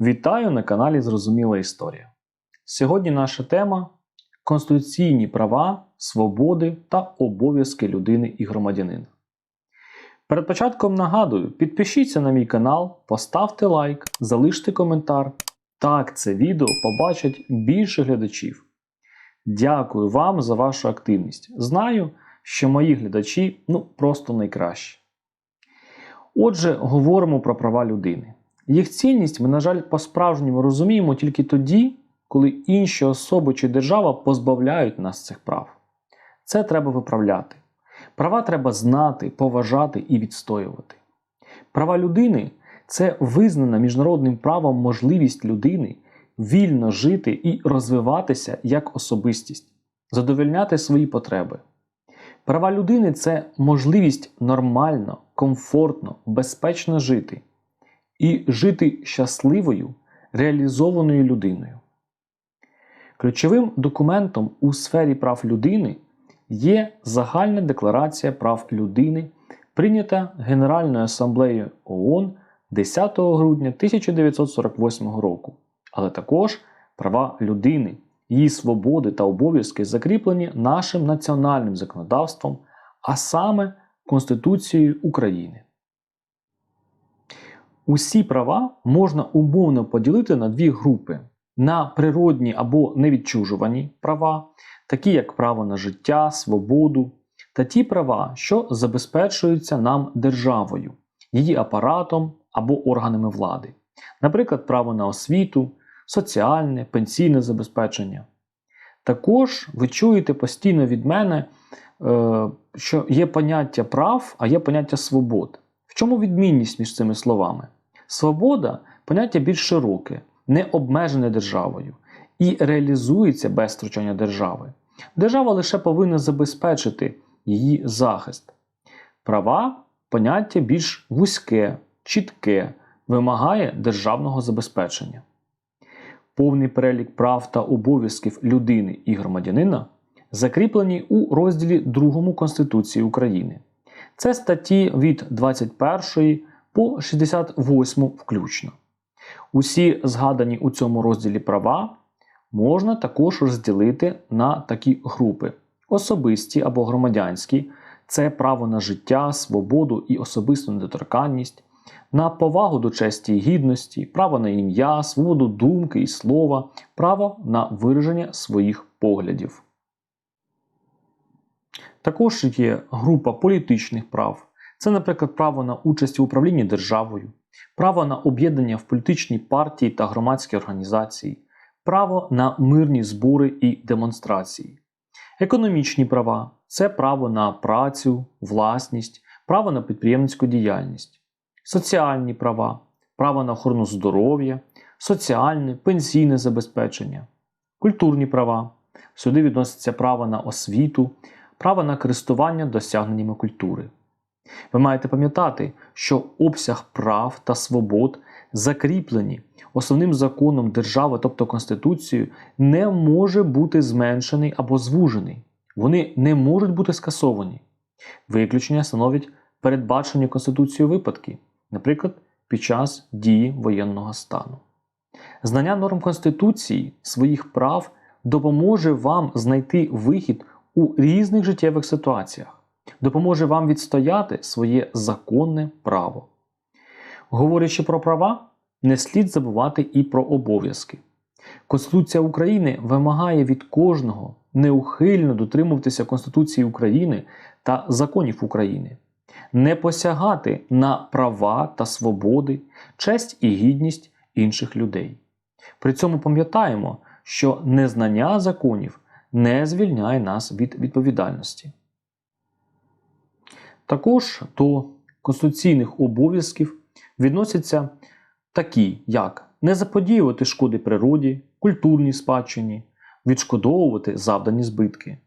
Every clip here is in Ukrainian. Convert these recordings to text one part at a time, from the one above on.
Вітаю на каналі Зрозуміла Історія. Сьогодні наша тема конституційні права, свободи та обов'язки людини і громадянина. Перед початком нагадую, підпишіться на мій канал, поставте лайк, залиште коментар. Так це відео побачать більше глядачів. Дякую вам за вашу активність. Знаю, що мої глядачі ну, просто найкращі. Отже, говоримо про права людини. Їх цінність ми, на жаль, по-справжньому розуміємо тільки тоді, коли інші особи чи держава позбавляють нас цих прав. Це треба виправляти. Права треба знати, поважати і відстоювати. Права людини це визнана міжнародним правом можливість людини вільно жити і розвиватися як особистість, задовольняти свої потреби. Права людини це можливість нормально, комфортно, безпечно жити і жити щасливою, реалізованою людиною. Ключовим документом у сфері прав людини є Загальна декларація прав людини, прийнята Генеральною асамблеєю ООН 10 грудня 1948 року, але також права людини, її свободи та обов'язки закріплені нашим національним законодавством, а саме Конституцією України. Усі права можна умовно поділити на дві групи: на природні або невідчужувані права, такі як право на життя, свободу, та ті права, що забезпечуються нам державою, її апаратом або органами влади, наприклад, право на освіту, соціальне, пенсійне забезпечення. Також ви чуєте постійно від мене, е, що є поняття прав, а є поняття свобод. Чому відмінність між цими словами? Свобода поняття більш широке, не обмежене державою і реалізується без втручання держави. Держава лише повинна забезпечити її захист. Права поняття більш вузьке, чітке, вимагає державного забезпечення. Повний перелік прав та обов'язків людини і громадянина закріплені у розділі 2 Конституції України. Це статті від 21 по 68 включно. Усі згадані у цьому розділі права можна також розділити на такі групи: особисті або громадянські це право на життя, свободу і особисту недоторканність, на повагу до честі і гідності, право на ім'я, свободу думки і слова, право на вираження своїх поглядів. Також є група політичних прав. Це, наприклад, право на участь у управлінні державою, право на об'єднання в політичній партії та громадські організації, право на мирні збори і демонстрації. Економічні права це право на працю, власність, право на підприємницьку діяльність, соціальні права, право на охорону здоров'я, соціальне, пенсійне забезпечення, культурні права. Сюди відноситься право на освіту, право на користування досягненнями культури. Ви маєте пам'ятати, що обсяг прав та свобод, закріплені основним законом держави, тобто Конституцією, не може бути зменшений або звужений. Вони не можуть бути скасовані. Виключення становить передбачені Конституцією випадки, наприклад, під час дії воєнного стану. Знання норм Конституції своїх прав допоможе вам знайти вихід у різних життєвих ситуаціях допоможе вам відстояти своє законне право. Говорячи про права, не слід забувати і про обов'язки. Конституція України вимагає від кожного неухильно дотримуватися Конституції України та законів України, не посягати на права та свободи, честь і гідність інших людей. При цьому пам'ятаємо, що незнання законів не звільняє нас від відповідальності. Також до конституційних обов'язків відносяться такі, як не заподіювати шкоди природі, культурній спадщині, відшкодовувати завдані збитки,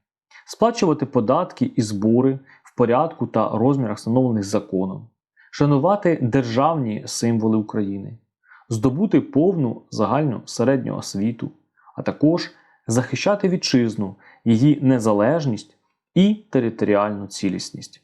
сплачувати податки і збори в порядку та розмірах, встановлених законом, шанувати державні символи України, здобути повну загальну середню освіту, а також захищати вітчизну, її незалежність і територіальну цілісність.